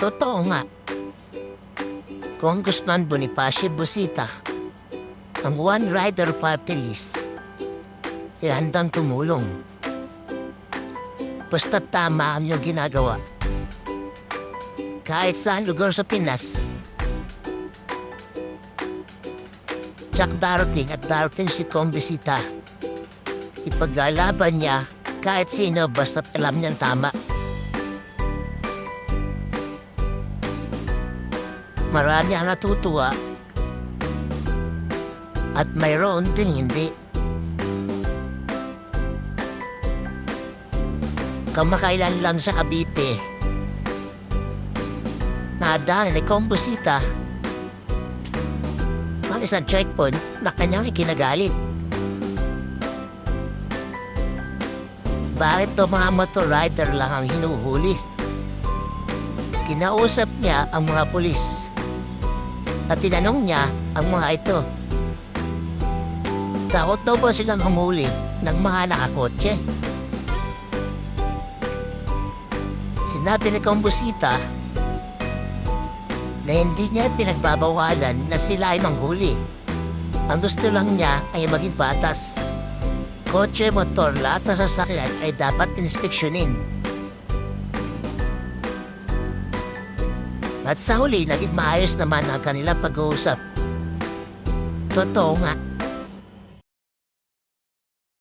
Totoo nga. Congressman Bonifacio Busita, ang One Rider Party List, ay handang tumulong. Basta tama ang iyong ginagawa. Kahit saan lugar sa Pinas, Jack darating at darating si Kong Bisita. Ipaglalaban niya kahit sino basta't alam niyang tama. Marami ang natutuwa at mayroon din hindi. Kamakailan lang sa Cavite. Nadaan ni Kombusita ang isang checkpoint na kanyang ikinagalit. Bakit to mga motor rider lang ang hinuhuli? Kinausap niya ang mga pulis at tinanong niya ang mga ito. Takot daw ba silang humuli ng mga nakakotse? Sinabi ni Kombusita na hindi niya pinagbabawalan na sila ay manghuli. Ang gusto lang niya ay maging batas. Kotse, motor, lahat ng sasakyan ay dapat inspeksyonin. At sa huli, naging maayos naman ang kanilang pag-uusap. Totoo nga,